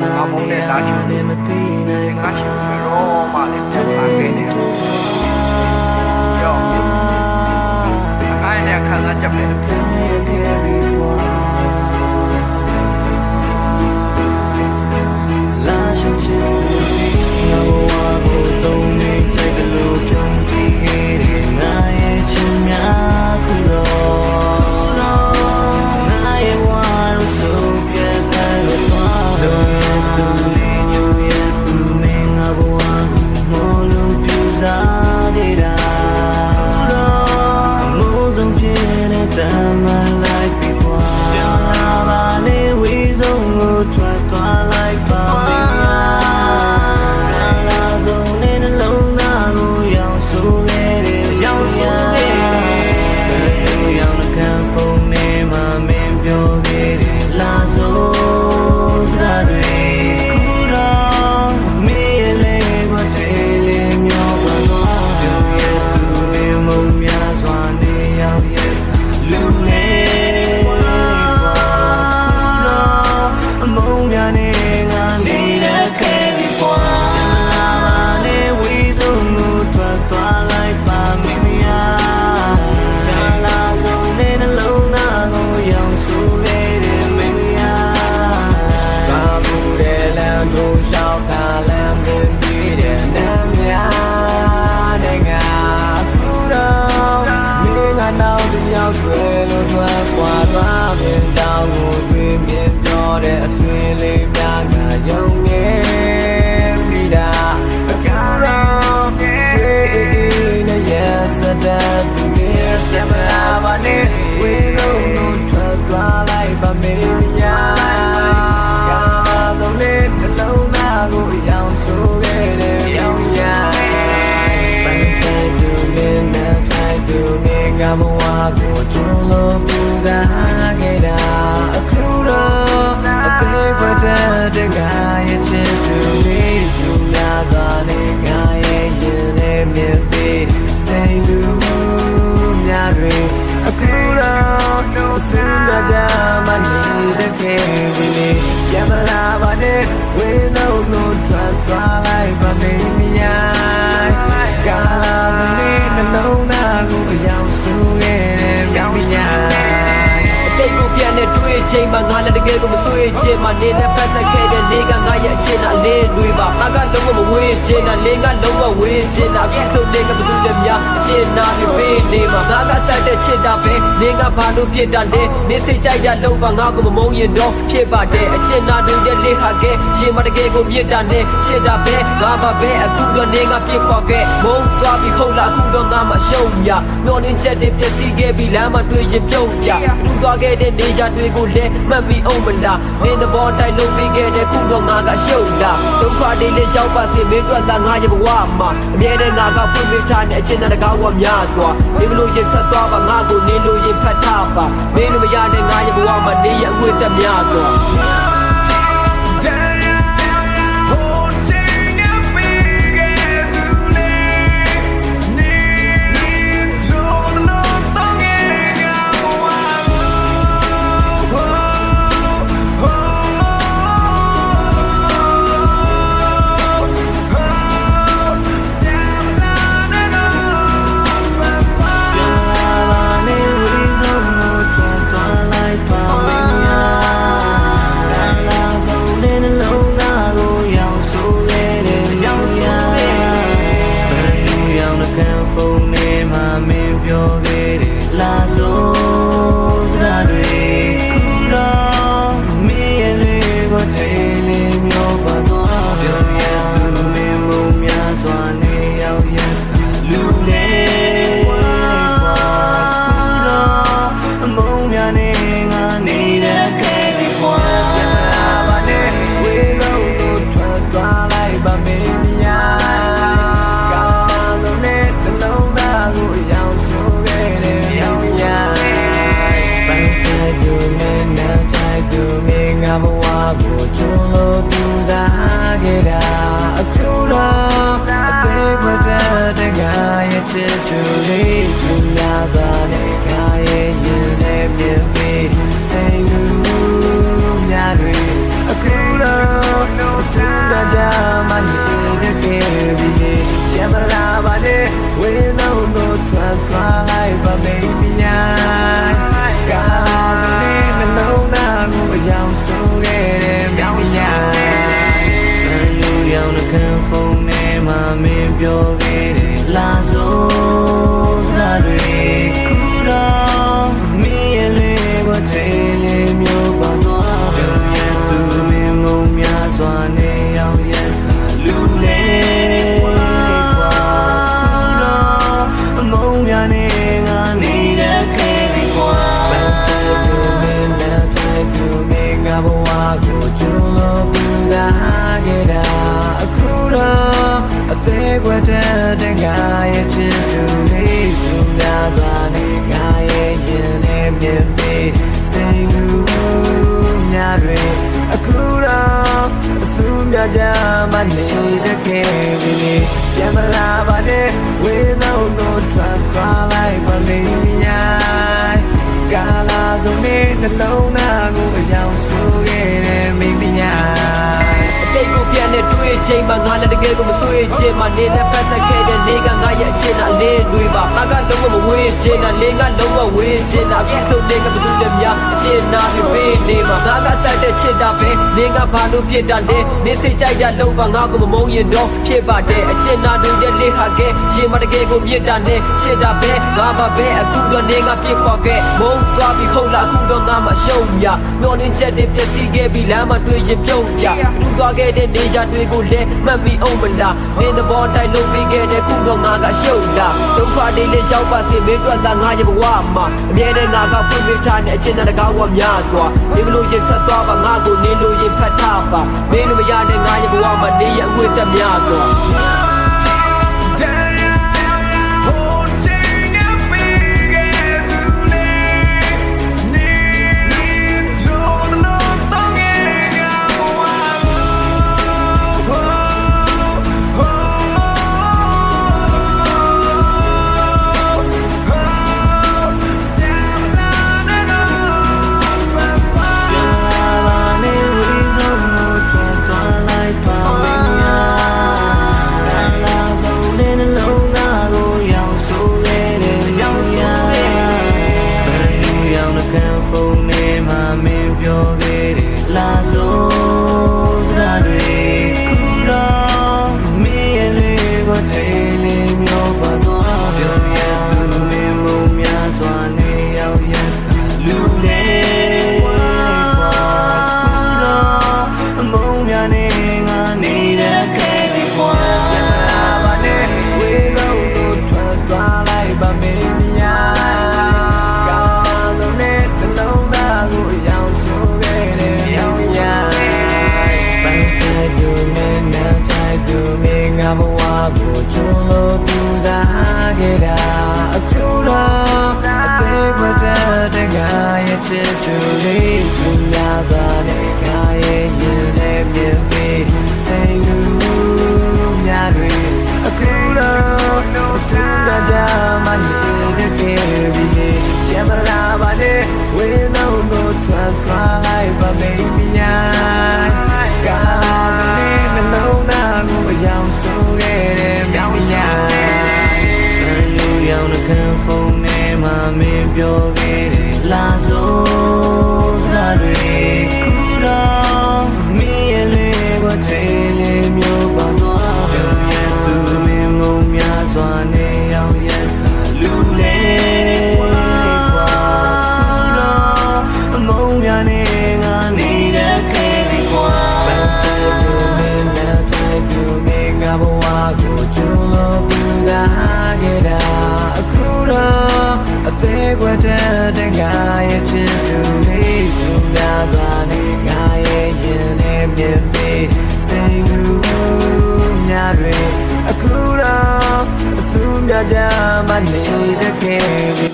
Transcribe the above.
နာနေတာနဲ့မသိနိုင်ပါငါရှိရောမှလည်းပြန်လာခဲ့တယ်ရောအဲ့ဒါခံစားချက်ပဲ တော့ နဲ့မြင်ပြီးစိတ်လူများတွေအခုတော့စင်တကြမနေတဲ့ခေဒီလေးရမလာပါနဲ့ဝင်းလုံးလုံးထွက်သွားလိုက်ပါမင်းမြာကာလာလေးနှလုံးသားကိုအယောင်ဆူခဲ့တယ်မြောင်မြာအတိတ်ကိုပြန်နဲ့တွေ့ချိန်မှာငါလည်းတကယ်ကိုမဆွေးချင်မှနေနဲ့ပတ်သက်ခဲ့တဲ့ နေကငါရဲ့အချင်းအလေးတွေပါငါကလုံးဝမဝေးချင်တာနေကလုံးဝဝေးချင်တာအခုဆိုနေကဘယ်သူလဲများအချင်းနာတွေပေးနေမှာငါကတတ်တဲ့ချစ်တာပဲနေကဘာလို့ဖြစ်တာလဲနေစိတ်ကြိုက်တာလုံးပါငါကိုမမုန်းရင်တော့ဖြစ်ပါတယ်အချင်းနာတွေရဲ့လေးဟာကဲရှင်မတကယ်ကိုမြစ်တာနဲ့ချစ်တာပဲငါပါပဲအခုတော့နေကပြစ်ခွာခဲ့မုန်းသွားပြီဟုတ်လားအခုတော့ငါမရှုံးရမျောနေချက်တွေပြည့်စည်ခဲ့ပြီလမ်းမှာတွေ့ရင်ပြုံးကြတူသွားခဲ့တဲ့နေကြတွေကိုလည်းမှတ်မိအောင်မလားမင်းသဘောတိုက်လုံးပြီးခဲ့တဲ့ခုတော့ငါကရှုံးလားဒုက္ခတွေလည်းရောက်ပါစေမင်းတို့ကငါရဲ့ဘဝမှာအမြဲတမ်းငါကဖွင့်ပြထားတဲ့အချင်းတကားဝများစွာဒီလိုရင်ဖတ်သွားပါငါကိုနေလို့ရင်ဖတ်ထားပါမင်းတို့မရတဲ့ငါရဲ့ဘဝမှာနေရအငွေသက်များစွာ It's truly အဆူမြကြမနေတဲ့ခဲ့ပြီပြန်မလာပါနဲ့ဝေသောတို့ထွက်သွားလိုက်ပါလိမ့်မည်ကာလာစုံနဲ့နှလုံးသားကိုအယောင်ဆိုးခဲ့တဲ့မိမညာအတိတ်ကိုပြန်နဲ့တွေ့ချိန်မှာငါလည်းတကယ်ကိုမဆွေးချင်မှနေနဲ့ပတ်သက်ခဲ့တဲ့ နေကငါရဲ့အချင်းအလေးတွေပါငါကလုံးဝမဝေးချင်တာနေကလုံးဝဝေးချင်တာပြည့်စုံနေကဘသူလည်းများအချင်းနာပြီးပေးနေမှာငါကတတ်တဲ့ချစ်တာပဲနေကဘာလို့ပြစ်တာလဲနေစိတ်ကြိုက်တာလုံးပါငါကိုမမုန်းရင်တော့ဖြစ်ပါတယ်အချင်းနာတွေနဲ့လေးဟာခဲ့ရှင်မတကယ်ကိုမြစ်တာနဲ့ချစ်တာပဲငါပါပဲအခုတော့နေကပြစ်ခေါ်ခဲ့မုန်းသွားပြီးခုတ်လာအခုတော့ငါမရှုံးရမျောနေချက်တွေပျက်စီးခဲ့ပြီးလမ်းမှာတွေ့ရင်ပြုံးကြလူသွားခဲ့တဲ့နေကြတွေကိုလည်းမှတ်မိအောင်မလားမင်းသဘောတိုက်လုံးပြီးခဲ့တဲ့ခုတော့ငါကရှုံးလာဒုက္ခတွေလည်းရောက်ပါစေမင်းတို့ကငါရဲ့ဘဝမှာအမြဲတမ်းငါကဖွင့်ပြထားတဲ့အချင်းတကားကများစွာမင်းလို့ရင်ထွက်သွားပါငါကိုနေလို့ရင်ဖတ်ထားပါမင်းတို့မရတဲ့ငါရဲ့ဘဝမှာနေရအငွေသက်များစွာ အသေးကွက်တဲ့ငါရဲ့ချစ်သူလေးစုများသွားနေငါရဲ့ရင်နဲ့မြင်ပြီးစိတ်ကူးများတွေအခုတော့အဆူမြကြမနေတဲ့ခဲ့ပြီ